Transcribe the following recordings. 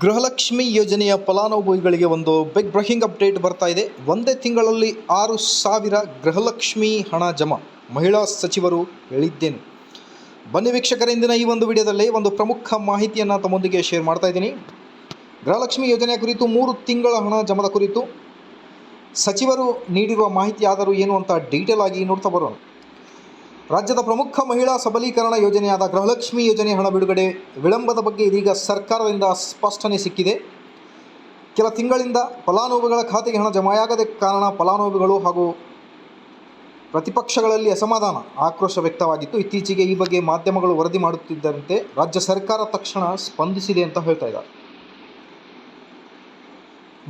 ಗೃಹಲಕ್ಷ್ಮಿ ಯೋಜನೆಯ ಫಲಾನುಭವಿಗಳಿಗೆ ಒಂದು ಬಿಗ್ ಬ್ರೇಕಿಂಗ್ ಅಪ್ಡೇಟ್ ಬರ್ತಾ ಇದೆ. ಒಂದೇ ತಿಂಗಳಲ್ಲಿ ಆರು ಸಾವಿರ ಗೃಹಲಕ್ಷ್ಮಿ ಹಣ ಜಮಾ. ಮಹಿಳಾ ಸಚಿವರು ಹೇಳಿದ್ದೇನೆ. ಬನ್ನಿ ವೀಕ್ಷಕರ, ಇಂದಿನ ಈ ಒಂದು ವಿಡಿಯೋದಲ್ಲಿ ಒಂದು ಪ್ರಮುಖ ಮಾಹಿತಿಯನ್ನು ತಮ್ಮೊಂದಿಗೆ ಶೇರ್ ಮಾಡ್ತಾ ಇದ್ದೀನಿ. ಗೃಹಲಕ್ಷ್ಮಿ ಯೋಜನೆಯ ಕುರಿತು ಮೂರು ತಿಂಗಳ ಹಣ ಜಮದ ಕುರಿತು ಸಚಿವರು ನೀಡಿರುವ ಮಾಹಿತಿ ಆದರೂ ಏನು ಅಂತ ಡೀಟೇಲ್ ಆಗಿ ನೋಡ್ತಾ ಬರೋಣ. ರಾಜ್ಯದ ಪ್ರಮುಖ ಮಹಿಳಾ ಸಬಲೀಕರಣ ಯೋಜನೆಯಾದ ಗೃಹಲಕ್ಷ್ಮಿ ಯೋಜನೆ ಹಣ ಬಿಡುಗಡೆ ವಿಳಂಬದ ಬಗ್ಗೆ ಇದೀಗ ಸರ್ಕಾರದಿಂದ ಸ್ಪಷ್ಟನೆ ಸಿಕ್ಕಿದೆ. ಕೆಲ ತಿಂಗಳಿಂದ ಫಲಾನುಭವಿಗಳ ಖಾತೆಗೆ ಹಣ ಜಮೆಯಾಗದ ಕಾರಣ ಫಲಾನುಭವಿಗಳು ಹಾಗೂ ಪ್ರತಿಪಕ್ಷಗಳಲ್ಲಿ ಅಸಮಾಧಾನ ಆಕ್ರೋಶ ವ್ಯಕ್ತವಾಗಿತ್ತು. ಇತ್ತೀಚೆಗೆ ಈ ಬಗ್ಗೆ ಮಾಧ್ಯಮಗಳು ವರದಿ ಮಾಡುತ್ತಿದ್ದಂತೆ ರಾಜ್ಯ ಸರ್ಕಾರ ತಕ್ಷಣ ಸ್ಪಂದಿಸಿದೆ ಅಂತ ಹೇಳ್ತಾ ಇದ್ದಾರೆ.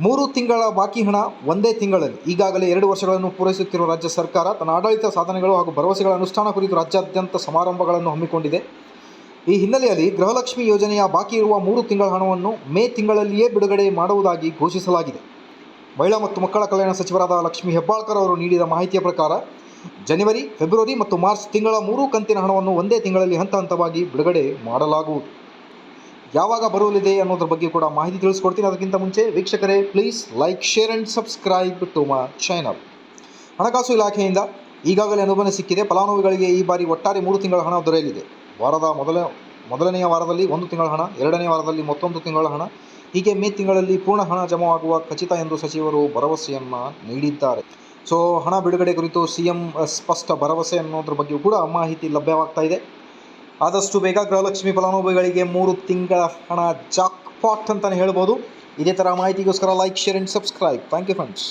ಮೂರು ತಿಂಗಳ ಬಾಕಿ ಹಣ ಒಂದೇ ತಿಂಗಳಲ್ಲಿ, ಈಗಾಗಲೇ ಎರಡು ವರ್ಷಗಳನ್ನು ಪೂರೈಸುತ್ತಿರುವ ರಾಜ್ಯ ಸರ್ಕಾರ ತನ್ನ ಆಡಳಿತ ಸಾಧನೆಗಳು ಹಾಗೂ ಭರವಸೆಗಳ ಅನುಷ್ಠಾನ ಕುರಿತು ರಾಜ್ಯಾದ್ಯಂತ ಸಮಾರಂಭಗಳನ್ನು ಹಮ್ಮಿಕೊಂಡಿದೆ. ಈ ಹಿನ್ನೆಲೆಯಲ್ಲಿ ಗೃಹಲಕ್ಷ್ಮಿ ಯೋಜನೆಯ ಬಾಕಿ ಇರುವ ಮೂರು ತಿಂಗಳ ಹಣವನ್ನು ಮೇ ತಿಂಗಳಲ್ಲಿಯೇ ಬಿಡುಗಡೆ ಮಾಡುವುದಾಗಿ ಘೋಷಿಸಲಾಗಿದೆ. ಮಹಿಳಾ ಮತ್ತು ಮಕ್ಕಳ ಕಲ್ಯಾಣ ಸಚಿವರಾದ ಲಕ್ಷ್ಮಿ ಹೆಬ್ಬಾಳ್ಕರ್ ಅವರು ನೀಡಿದ ಮಾಹಿತಿಯ ಪ್ರಕಾರ, ಜನವರಿ, ಫೆಬ್ರವರಿ ಮತ್ತು ಮಾರ್ಚ್ ತಿಂಗಳ ಮೂರು ಕಂತಿನ ಹಣವನ್ನು ಒಂದೇ ತಿಂಗಳಲ್ಲಿ ಹಂತ ಹಂತವಾಗಿ ಬಿಡುಗಡೆ ಮಾಡಲಾಗುವುದು. ಯಾವಾಗ ಬರಲಿದೆ ಅನ್ನೋದ್ರ ಬಗ್ಗೆ ಕೂಡ ಮಾಹಿತಿ ತಿಳಿಸ್ಕೊಡ್ತೀನಿ. ಅದಕ್ಕಿಂತ ಮುಂಚೆ ವೀಕ್ಷಕರೇ please like share and subscribe to my channel ಹಣಕಾಸು ಇಲಾಖೆಯಿಂದ ಈಗಾಗಲೇ ಅನುದಾನ ಸಿಕ್ಕಿದೆ. ಫಲಾನುಭವಿಗಳಿಗೆ ಈ ಬಾರಿ ಒಟ್ಟಾರೆ ಮೂರು ತಿಂಗಳ ಹಣ ದೊರೆಯಲಿದೆ. ವಾರದ ಮೊದಲ, ಮೊದಲನೆಯ ವಾರದಲ್ಲಿ ಒಂದು ತಿಂಗಳ ಹಣ, ಎರಡನೇ ವಾರದಲ್ಲಿ ಮತ್ತೊಂದು ತಿಂಗಳ ಹಣ, ಹೀಗೆ ಮೇ ತಿಂಗಳಲ್ಲಿ ಪೂರ್ಣ ಹಣ ಜಮಾವಾಗುವ ಖಚಿತ ಎಂದು ಸಚಿವರು ಭರವಸೆಯನ್ನು ನೀಡಿದ್ದಾರೆ. ಸೊ ಹಣ ಬಿಡುಗಡೆ ಕುರಿತು ಸಿ ಎಂ ಸ್ಪಷ್ಟ ಭರವಸೆ ಅನ್ನೋದ್ರ ಬಗ್ಗೆಯೂ ಕೂಡ ಮಾಹಿತಿ ಲಭ್ಯವಾಗ್ತಾ ಇದೆ. ಆದಷ್ಟು ಬೇಗ ಗೃಹಲಕ್ಷ್ಮಿ ಫಲಾನುಭವಿಗಳಿಗೆ ಮೂರು ತಿಂಗಳ ಹಣ ಜಾಕ್ ಪಾಟ್ ಅಂತಲೇ ಹೇಳ್ಬೋದು. ಇದೇ ಥರ ಮಾಹಿತಿಗೋಸ್ಕರ like share and subscribe thank you friends